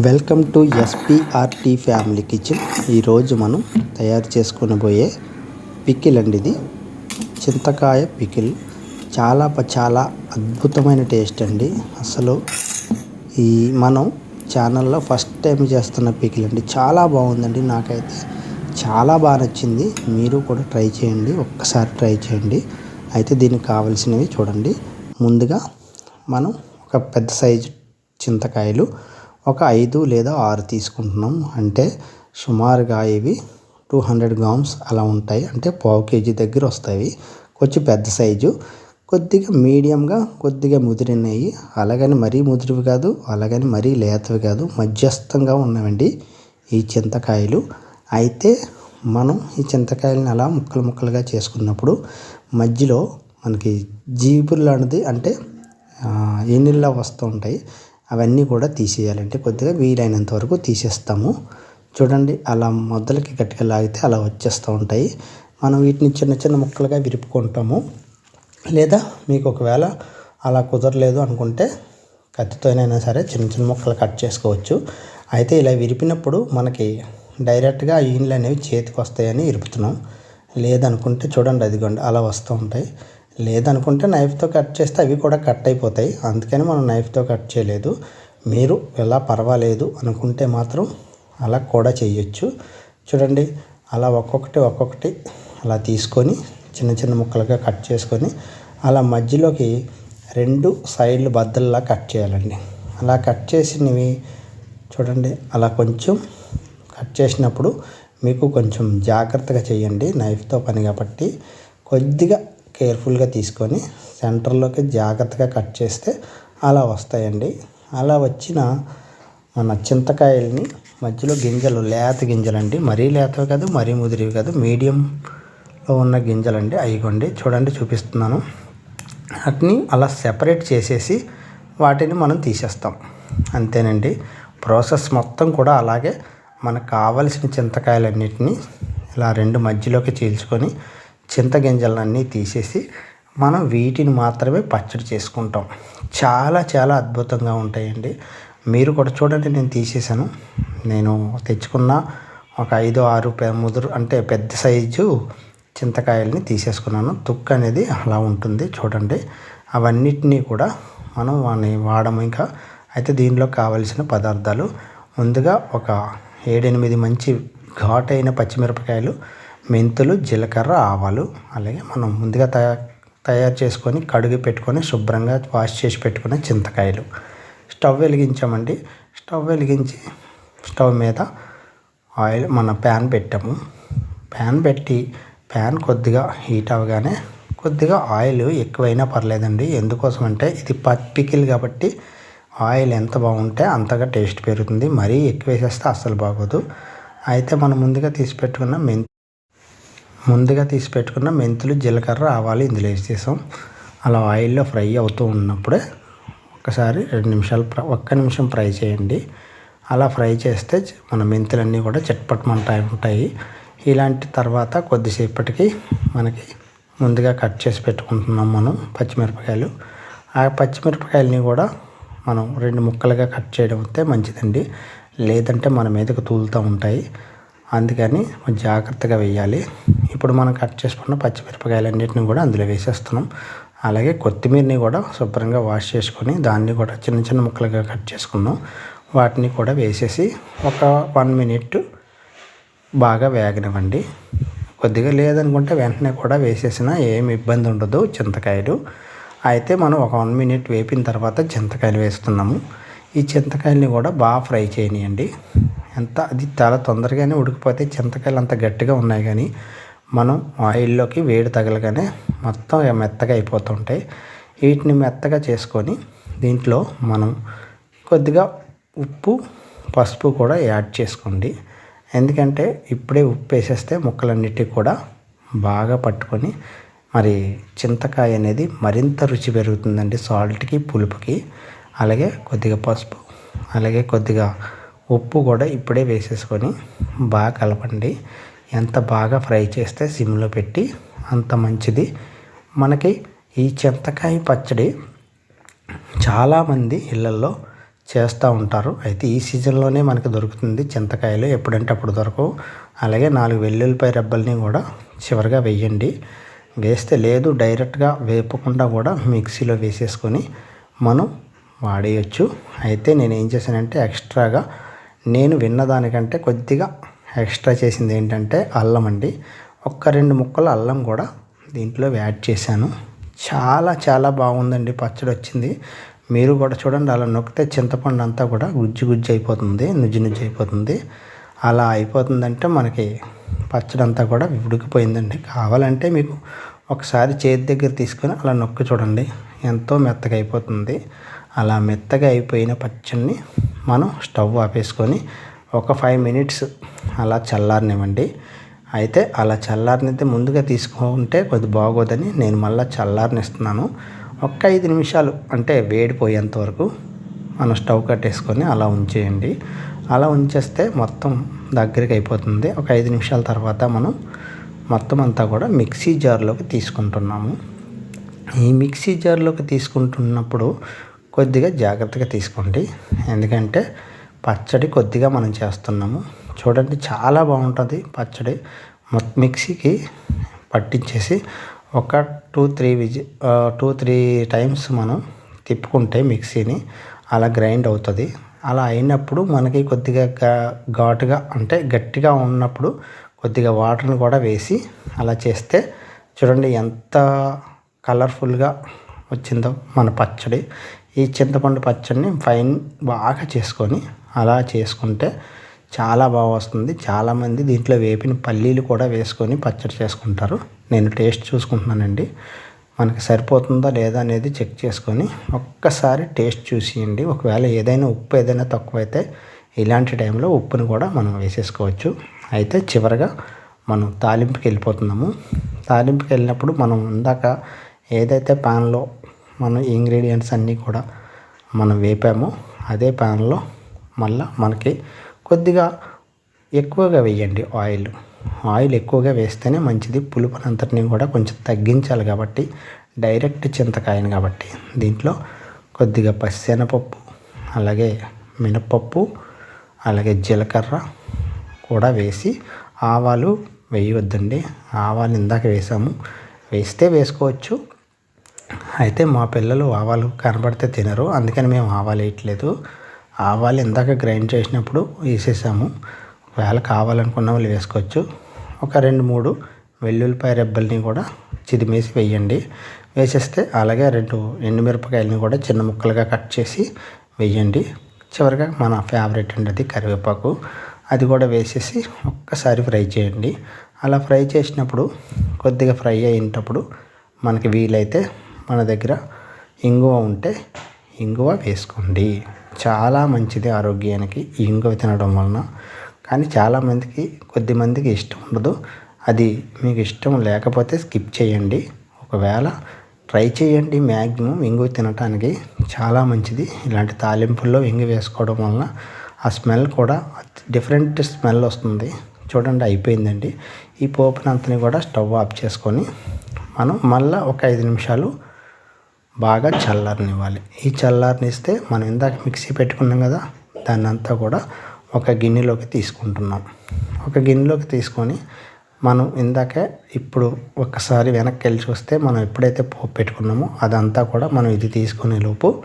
Welcome to SPRT family kitchen. ఈరోజు మనం తయారు చేసుకునబోయే పికిల్ అండి ఇది. చింతకాయ పికిల్. చాలా చాలా అద్భుతమైన టేస్ట్ అండి. అసలు ఈ మనం ఛానల్లో ఫస్ట్ టైం చేస్తున్న పికిల్ అండి. చాలా బాగుందండి నాకైతే. చాలా బాగా నచ్చింది. మీరు కూడా ట్రై చేయండి. ఒక్కసారి ట్రై చేయండి. అయితే దీనికి కావలసినవి చూడండి. ముందుగా మనం ఒక పెద్ద సైజు చింతకాయలు ఒక ఐదు లేదా ఆరు తీసుకుంటున్నాం. అంటే సుమారుగా ఇవి టూ హండ్రెడ్ గ్రామ్స్ అలా ఉంటాయి. అంటే పావు కేజీ దగ్గర వస్తాయి. కొంచెం పెద్ద సైజు. కొద్దిగా మీడియంగా కొద్దిగా ముదిరినవి. అలాగని మరీ ముదిరివి కాదు అలాగని మరీ లేతవి కాదు. మధ్యస్థంగా ఉన్నవండి ఈ చింతకాయలు. అయితే మనం ఈ చింతకాయలను అలా ముక్కలు ముక్కలుగా చేసుకున్నప్పుడు మధ్యలో మనకి జీబులు లాంటిది అంటే ఆ, ఎన్నిళ్ళ వస్తూ ఉంటాయి. అవన్నీ కూడా తీసేయాలంటే కొద్దిగా వీలైనంత వరకు తీసేస్తాము. చూడండి అలా మొదలకి గట్టిగా లాగితే అలా వచ్చేస్తూ ఉంటాయి. మనం వీటిని చిన్న చిన్న ముక్కలుగా విరుపుకుంటాము. లేదా మీకు ఒకవేళ అలా కుదరలేదు అనుకుంటే కత్తితోనైనా సరే చిన్న చిన్న ముక్కలు కట్ చేసుకోవచ్చు. అయితే ఇలా విరిపినప్పుడు మనకి డైరెక్ట్గా ఆ ఈన్లు అనేవి చేతికి వస్తాయని ఇరుపుతున్నాం లేదనుకుంటే చూడండి అదిగోండి అలా వస్తూ ఉంటాయి. లేదనుకుంటే నైఫ్తో కట్ చేస్తే అవి కూడా కట్ అయిపోతాయి. అందుకని మనం నైఫ్తో కట్ చేయలేదు. మీరు ఎలా పర్వాలేదు అనుకుంటే మాత్రం అలా కూడా చేయొచ్చు. చూడండి అలా ఒక్కొక్కటి ఒక్కొక్కటి అలా తీసుకొని చిన్న చిన్న ముక్కలుగా కట్ చేసుకొని అలా మధ్యలోకి రెండు సైడ్లు బద్దల్లా కట్ చేయాలండి. అలా కట్ చేసినవి చూడండి అలా కొంచెం కట్ చేసినప్పుడు మీకు కొంచెం జాగ్రత్తగా చేయండి. నైఫ్తో పని కాబట్టి కొద్దిగా కేర్ఫుల్గా తీసుకొని సెంటర్లోకి జాగ్రత్తగా కట్ చేస్తే అలా వస్తాయండి. అలా వచ్చిన మన చింతకాయల్ని మధ్యలో గింజలు లేత గింజలండి. మరీ లేతవి కాదు మరీ ముదిరివి కాదు. మీడియంలో ఉన్న గింజలండి. అయిగోండి చూడండి చూపిస్తున్నాను. వాటిని అలా సెపరేట్ చేసేసి వాటిని మనం తీసేస్తాం. అంతేనండి. ప్రాసెస్ మొత్తం కూడా అలాగే మనకు కావలసిన చింతకాయలన్నిటిని ఇలా రెండు మధ్యలోకి చీల్చుకొని చింతగింజలన్నీ తీసేసి మనం వీటిని మాత్రమే పచ్చడి చేసుకుంటాం. చాలా చాలా అద్భుతంగా ఉంటాయండి. మీరు కూడా చూడండి నేను తీసేసాను నేను తెచ్చుకున్న ఒక ఐదు ఆరు ముదురు అంటే పెద్ద సైజు చింతకాయల్ని తీసేసుకున్నాను. తుక్కు అనేది అలా ఉంటుంది చూడండి. అవన్నిటినీ కూడా మనం వాని వాడము ఇంకా. అయితే దీనిలో కావలసిన పదార్థాలు ముందుగా ఒక ఏడెనిమిది మంచి ఘాటైన పచ్చిమిరపకాయలు మెంతులు జీలకర్ర ఆవాలు అలాగే మనం ముందుగా తయారు తయారు చేసుకొని కడిగి పెట్టుకొని శుభ్రంగా వాష్ చేసి పెట్టుకున్న చింతకాయలు. స్టవ్ వెలిగించామండి. స్టవ్ వెలిగించి స్టవ్ మీద ఆయిల్ మన ప్యాన్ పెట్టాము. ప్యాన్ పెట్టి ప్యాన్ కొద్దిగా హీట్ అవ్వగానే కొద్దిగా ఆయిల్ ఎక్కువైనా పర్లేదండి. ఎందుకోసం అంటే ఇది పికిల్ కాబట్టి ఆయిల్ ఎంత బాగుంటే అంతగా టేస్ట్ పెరుగుతుంది. మరీ ఎక్కువ వేసేస్తే అస్సలు బాగోదు. అయితే మనం ముందుగా తీసి పెట్టుకున్న మెంతి ముందుగా తీసి పెట్టుకున్న మెంతులు జీలకర్ర ఆవాలు ఇందులో వేసేసాం. అలా ఆయిల్లో ఫ్రై అవుతూ ఉన్నప్పుడే ఒకసారి రెండు నిమిషాలు ఒక్క నిమిషం ఫ్రై చేయండి. అలా ఫ్రై చేస్తే మన మెంతులన్నీ కూడా చట్పట్మంటాయి ఉంటాయి. ఇలాంటి తర్వాత కొద్దిసేపటికి మనకి ముందుగా కట్ చేసి పెట్టుకుంటున్నాం మనం పచ్చిమిరపకాయలు. ఆ పచ్చిమిరపకాయలని కూడా మనం రెండు ముక్కలుగా కట్ చేయడం అయితే మంచిదండి. లేదంటే మన మీదకు తూలుతూ ఉంటాయి. అందుకని జాగ్రత్తగా వేయాలి. ఇప్పుడు మనం కట్ చేసుకున్న పచ్చిమిరపకాయలన్నిటిని కూడా అందులో వేసేస్తున్నాం. అలాగే కొత్తిమీరని కూడా శుభ్రంగా వాష్ చేసుకొని దాన్ని కూడా చిన్న చిన్న ముక్కలుగా కట్ చేసుకున్నాం వాటిని కూడా వేసేసి ఒక వన్ మినిట్ బాగా వేగనివ్వండి. కొద్దిగా లేదనుకుంటే వెంటనే కూడా వేసేసినా ఏమి ఇబ్బంది ఉండదు చింతకాయలు. అయితే మనం ఒక వన్ మినిట్ వేపిన తర్వాత చింతకాయలు వేస్తున్నాము. ఈ చింతకాయలని కూడా బాగా ఫ్రై చేయనియండి. ఎంత అది చాలా తొందరగానే ఉడికిపోతే చింతకాయలు అంత గట్టిగా ఉన్నాయి కానీ మనం ఆయిల్లోకి వేడి తగలగానే మొత్తం మెత్తగా అయిపోతుంటాయి. వీటిని మెత్తగా చేసుకొని దీంట్లో మనం కొద్దిగా ఉప్పు పసుపు కూడా యాడ్ చేసుకోండి. ఎందుకంటే ఇప్పుడే ఉప్పు వేసేస్తే ముక్కలన్నిటికీ కూడా బాగా పట్టుకొని మరి చింతకాయ అనేది మరింత రుచి పెరుగుతుందండి సాల్ట్కి పులుపుకి. అలాగే కొద్దిగా పసుపు అలాగే కొద్దిగా ఉప్పు కూడా ఇప్పుడే వేసేసుకొని బాగా కలపండి. ఎంత బాగా ఫ్రై చేస్తే సిమ్లో పెట్టి అంత మంచిది. మనకి ఈ చింతకాయ పచ్చడి చాలామంది ఇళ్ళల్లో చేస్తూ ఉంటారు. అయితే ఈ సీజన్లోనే మనకి దొరుకుతుంది చింతకాయలు. ఎప్పుడంటే అప్పుడు దొరకవు. అలాగే నాలుగు వెల్లుల్లిపాయ రెబ్బల్ని కూడా చివరిగా వేయండి. వేస్తే లేదు డైరెక్ట్గా వేపకుండా కూడా మిక్సీలో వేసేసుకొని మనం వాడేయచ్చు. అయితే నేను ఏం చేశానంటే ఎక్స్ట్రాగా నేను విన్నదానికంటే కొద్దిగా ఎక్స్ట్రా చేసింది ఏంటంటే అల్లం అండి. ఒక్క రెండు ముక్కలు అల్లం కూడా దీంట్లో యాడ్ చేశాను. చాలా చాలా బాగుందండి. పచ్చడి వచ్చింది. మీరు కూడా చూడండి అలా నొక్కితే చింతపండు అంతా కూడా గుజ్జు గుజ్జు అయిపోతుంది నుజ్జు నుజ్జు అయిపోతుంది. అలా అయిపోతుందంటే మనకి పచ్చడి అంతా కూడా ఉడికిపోయిందండి. కావాలంటే మీకు ఒకసారి చేతి దగ్గర తీసుకొని అలా నొక్కి చూడండి. ఎంతో మెత్తగా అయిపోతుంది. అలా మెత్తగా అయిపోయిన పచ్చడిని మనం స్టవ్ ఆపేసుకొని ఒక ఫైవ్ మినిట్స్ అలా చల్లారనివ్వండి. అయితే అలా చల్లారనితే ముందుగా తీసుకుంటే కొద్ది బాగోదని నేను మళ్ళీ చల్లారనిస్తున్నాను. ఒక్క ఐదు నిమిషాలు అంటే వేడిపోయేంత వరకు మనం స్టవ్ కట్టేసుకొని అలా ఉంచేయండి. అలా ఉంచేస్తే మొత్తం దగ్గరికి అయిపోతుంది. ఒక ఐదు నిమిషాల తర్వాత మనం మొత్తం అంతా కూడా మిక్సీ జార్లోకి తీసుకుంటున్నాము. ఈ మిక్సీ జార్లోకి తీసుకుంటున్నప్పుడు కొద్దిగా జాగ్రత్తగా తీసుకోండి. ఎందుకంటే పచ్చడి కొద్దిగా మనం చేస్తున్నాము. చూడండి చాలా బాగుంటుంది పచ్చడి. మిక్సీకి పట్టించేసి ఒక టూ త్రీ విజి టూ త్రీ టైమ్స్ మనం తిప్పుకుంటే మిక్సీని అలా గ్రైండ్ అవుతుంది. అలా అయినప్పుడు మనకి కొద్దిగా ఘాటుగా అంటే గట్టిగా ఉన్నప్పుడు కొద్దిగా వాటర్ని కూడా వేసి అలా చేస్తే చూడండి ఎంత కలర్ఫుల్గా వచ్చిందో మన పచ్చడి. ఈ చింతపండు పచ్చడిని ఫైన్ బాగా చేసుకొని అలా చేసుకుంటే చాలా బాగా వస్తుంది. చాలామంది దీంట్లో వేపిన పల్లీలు కూడా వేసుకొని పచ్చడి చేసుకుంటారు. నేను టేస్ట్ చూసుకుంటున్నానండి. మనకి సరిపోతుందా లేదా అనేది చెక్ చేసుకొని ఒక్కసారి టేస్ట్ చూసియండి. ఒకవేళ ఏదైనా ఉప్పు ఏదైనా తక్కువైతే ఇలాంటి టైంలో ఉప్పుని కూడా మనం వేసేసుకోవచ్చు. అయితే చివరగా మనం తాలింపుకి వెళ్ళిపోతున్నాము. తాలింపుకి వెళ్ళినప్పుడు మనం ఇందాక ఏదైతే ప్యాన్లో మనం ఇంగ్రీడియంట్స్ అన్నీ కూడా మనం వేపాము. అదే ప్యాన్లో మళ్ళీ మనకి కొద్దిగా ఎక్కువగా వేయండి ఆయిల్ ఆయిల్ ఎక్కువగా వేస్తేనే మంచిది. పులుపునంతటిని కూడా కొంచెం తగ్గించాలి కాబట్టి డైరెక్ట్ చింతకాయను కాబట్టి. దీంట్లో కొద్దిగా పచ్చెనపప్పు అలాగే మినపప్పు అలాగే జీలకర్ర కూడా వేసి ఆవాలు వేయవద్దండి ఆవాలు ఇందాక వేసాము. వేస్తే వేసుకోవచ్చు. అయితే మా పిల్లలు ఆవాలు కనబడితే తినరు. అందుకని మేము ఆవాలు వేయట్లేదు. ఆవాలు ఇందాక గ్రైండ్ చేసినప్పుడు వేసేసాము. ఒకవేళ కావాలనుకున్న వాళ్ళు వేసుకోవచ్చు. ఒక రెండు మూడు వెల్లుల్లిపాయ రెబ్బల్ని కూడా చిదిమేసి వేయండి. వేసేస్తే అలాగే రెండు ఎండుమిరపకాయలని కూడా చిన్న ముక్కలుగా కట్ చేసి వేయండి. చివరిగా మన ఫేవరెట్ అండి అది కరివేపాకు. అది కూడా వేసేసి ఒక్కసారి ఫ్రై చేయండి. అలా ఫ్రై చేసినప్పుడు కొద్దిగా ఫ్రై అయినప్పుడు మనకి వీలైతే మన దగ్గర ఇంగువ ఉంటే ఇంగువ వేసుకోండి. చాలా మంచిది ఆరోగ్యానికి ఇంగువ తినడం వలన. కానీ చాలామందికి కొద్దిమందికి ఇష్టం ఉండదు. అది మీకు ఇష్టం లేకపోతే స్కిప్ చేయండి. ఒకవేళ ట్రై చేయండి మ్యాక్సిమం ఇంగు తినటానికి. చాలా మంచిది. ఇలాంటి తాలింపుల్లో ఇంగు వేసుకోవడం వలన ఆ స్మెల్ కూడా డిఫరెంట్ స్మెల్ వస్తుంది. చూడండి అయిపోయిందండి. ఈ పోపునంతని కూడా స్టవ్ ఆఫ్ చేసుకొని మనం మళ్ళీ ఒక ఐదు నిమిషాలు బాగా చల్లారనివ్వాలి. ఈ చల్లారనిస్తే మనం ఇందాక మిక్సీ పెట్టుకున్నాం కదా దాన్ని అంతా కూడా ఒక గిన్నెలోకి తీసుకుంటున్నాం. ఒక గిన్నెలోకి తీసుకొని మనం ఇందాకే ఇప్పుడు ఒక్కసారి వెనక్కి వెళ్ళి చూస్తే మనం ఎప్పుడైతే పోపు పెట్టుకున్నామో అదంతా కూడా మనం ఇది తీసుకునే లోపు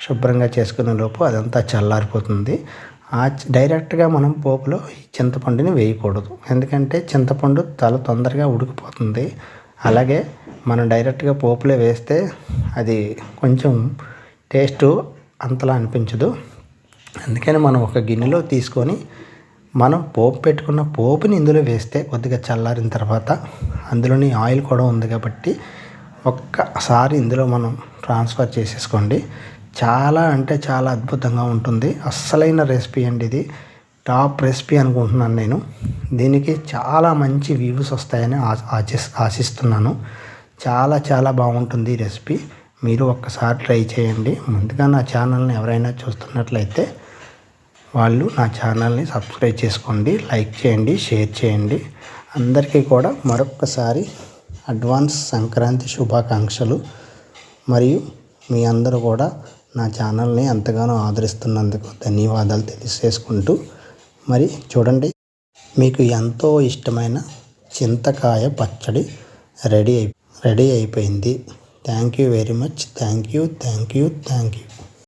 శుభ్రంగా చేసుకునే లోపు అదంతా చల్లారిపోతుంది. ఆ డైరెక్ట్గా మనం పోపులో ఈ చింతపండుని వేయకూడదు. ఎందుకంటే చింతపండు చాలా తొందరగా ఉడికిపోతుంది. అలాగే మనం డైరెక్ట్గా పోపులో వేస్తే అది కొంచెం టేస్ట్ అంతలా అనిపించదు. అందుకని మనం ఒక గిన్నెలో తీసుకొని మనం పోపు పెట్టుకున్న పోపుని ఇందులో వేస్తే కొద్దిగా చల్లారిన తర్వాత అందులోని ఆయిల్ కూడా ఉంది కాబట్టి ఒక్కసారి ఇందులో మనం ట్రాన్స్ఫర్ చేసేసుకోండి. చాలా అంటే చాలా అద్భుతంగా ఉంటుంది. అస్సలైన రెసిపీ అండి ఇది. టాప్ రెసిపీ అనుకుంటున్నాను నేను. దీనికి చాలా మంచి వ్యూస్ వస్తాయని ఆశిస్తున్నాను. చాలా చాలా బాగుంటుంది ఈ రెసిపీ. మీరు ఒక్కసారి ట్రై చేయండి. ముందుగా నా ఛానల్ని ఎవరైనా చూస్తున్నట్లయితే వాళ్ళు నా ఛానల్ని సబ్స్క్రైబ్ చేసుకోండి లైక్ చేయండి షేర్ చేయండి. అందరికీ కూడా మరొక్కసారి అడ్వాన్స్ సంక్రాంతి శుభాకాంక్షలు. మరియు మీ అందరూ కూడా నా ఛానల్ని ఎంతగానో ఆదరిస్తున్నందుకు ధన్యవాదాలు తెలియజేసుకుంటూ. మరి చూడండి మీకు ఎంతో ఇష్టమైన చింతకాయ పచ్చడి రెడీ అయిపోయింది రెడీ అయిపోయింది. Thank you very much. Thank you thank you thank you